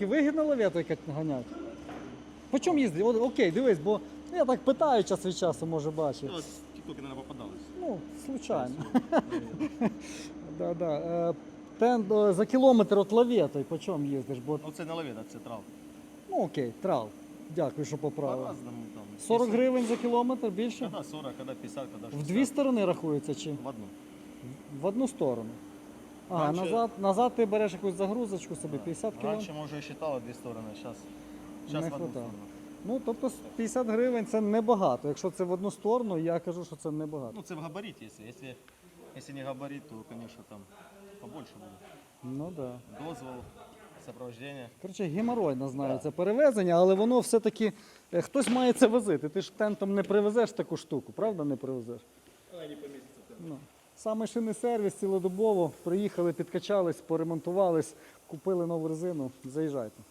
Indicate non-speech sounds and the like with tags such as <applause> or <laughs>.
Вигідно лавету як ганяти? По чому їздить? Окей, дивись, бо ну, я так питаю час від часу, може бачив. Ну, с тіктоки не попадались. Ну, случайно. <laughs> Да, да. Е, Тен, е, за кілометр від лавети, по чому їздиш? Бо, Ну це не лавіна, це трав. ну окей, трал. Дякую, що поправив. По-разному там. 40 Если- гривень за кілометр більше? Когда 40, когда 50, когда 60. В дві сторони рахується чи? В одну. В одну сторону. Ага, Раніше- назад, назад ти береш якусь загрузочку собі 50 кілометрів. Раньше мы уже считали две стороны, сейчас, сейчас Не в одну хватало. сторону. Ну, тобто 50 гривень це небагато. Якщо це в одну сторону, я кажу, що це небагато. Ну, це в габариті, если, если, если не габарит, то, конечно, там побольше буде. Ну так. Да. Дозвол, сопровождение. Коротше, геморойно знаю це перевезення, але воно все-таки е, хтось має це возити. Ти ж тентом не привезеш таку штуку, правда не привезеш? Ну. Саме шинний сервіс цілодобово. Приїхали, підкачались, поремонтувались, купили нову резину. Заїжджайте.